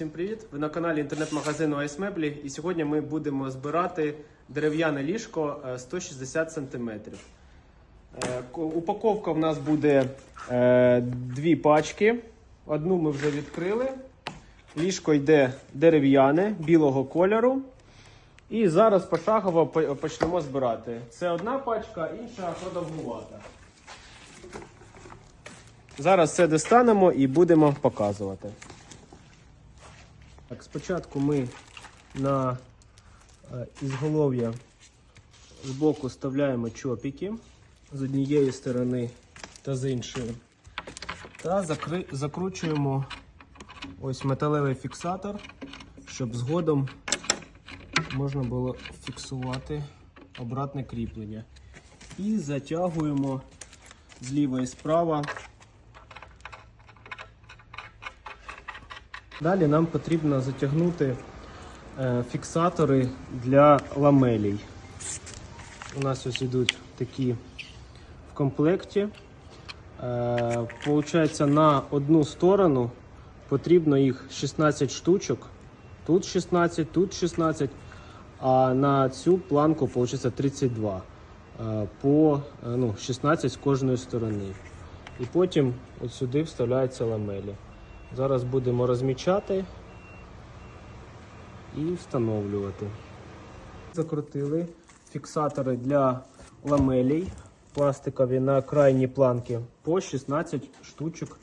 Всім привіт! Ви на каналі інтернет-магазину Айсмеблі і сьогодні ми будемо збирати дерев'яне ліжко е, 160 см. Упаковка в нас буде е, дві пачки. Одну ми вже відкрили. Ліжко йде дерев'яне білого кольору. І зараз пошагово почнемо збирати. Це одна пачка, інша продовгувата. Зараз все достанемо і будемо показувати. Так, спочатку ми на е, ізголов'я збоку вставляємо чопіки з однієї сторони та з іншої. Та закри... закручуємо ось металевий фіксатор, щоб згодом можна було фіксувати обратне кріплення. І затягуємо зліва і справа Далі нам потрібно затягнути е, фіксатори для ламелій. У нас ось йдуть такі в комплекті. Е, Получається, на одну сторону потрібно їх 16 штучок. Тут 16, тут 16, а на цю планку получиться 32 е, по ну, 16 з кожної сторони. І потім от сюди вставляються ламелі. Зараз будемо розмічати і встановлювати. Закрутили фіксатори для ламелей пластикові на крайні планки по 16 штучок.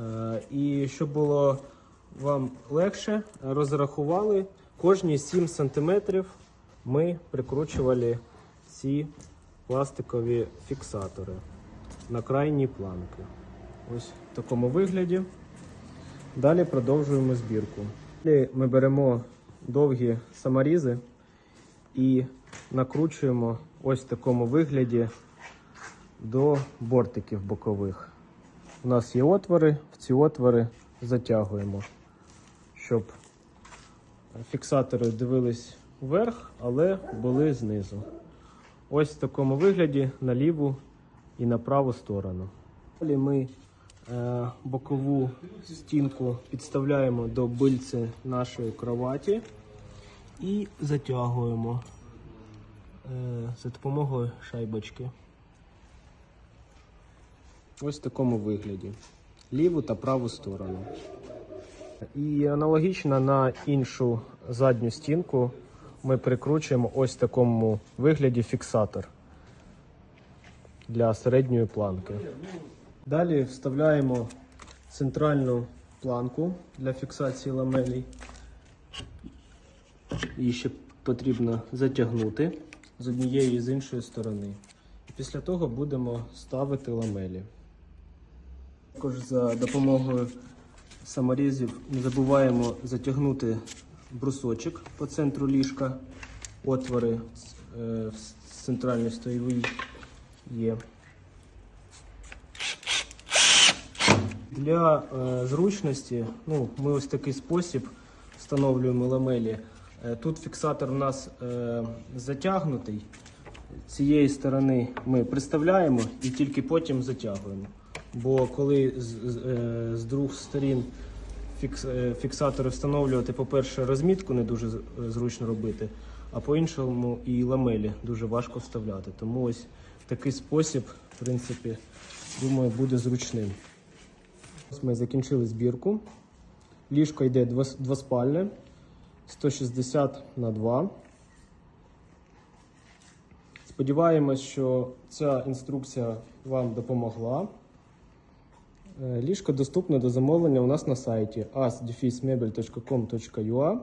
Е, І щоб було вам легше, розрахували кожні 7 см ми прикручували ці пластикові фіксатори на крайні планки. Ось в такому вигляді. Далі продовжуємо збірку. Далі ми беремо довгі саморізи і накручуємо ось в такому вигляді до бортиків бокових. У нас є отвори, в ці отвори затягуємо, щоб фіксатори дивились вверх, але були знизу. Ось в такому вигляді на ліву і на праву сторону. Далі ми бокову стінку підставляємо до бильці нашої кроваті і затягуємо е, за допомогою шайбочки. Ось в такому вигляді. Ліву та праву сторону. І аналогічно на іншу задню стінку ми прикручуємо ось в такому вигляді фіксатор для середньої планки. Далі вставляємо центральну планку для фіксації ламелей. Її ще потрібно затягнути з однієї і з іншої сторони. Після того будемо ставити ламелі. Також за допомогою саморізів не забуваємо затягнути брусочок по центру ліжка. Отвори е, в центральній стоєвій є. Для е, зручності ну, ми ось такий спосіб встановлюємо ламелі. Е, тут фіксатор у нас е, затягнутий. Цієї сторони ми приставляємо і тільки потім затягуємо. Бо коли з, з, е, з двох сторін фікс, е, фіксатори встановлювати, по-перше, розмітку не дуже зручно робити, а по-іншому і ламелі дуже важко вставляти. Тому ось такий спосіб, в принципі, думаю, буде зручним. Ми закінчили збірку. Ліжко йде двоспальне, 160 на 2. Сподіваємось, що ця інструкція вам допомогла. Е, Ліжко доступне до замовлення у нас на сайті as-mebel.com.ua,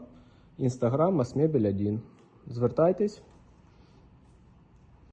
інстаграм asmebel1. Звертайтесь,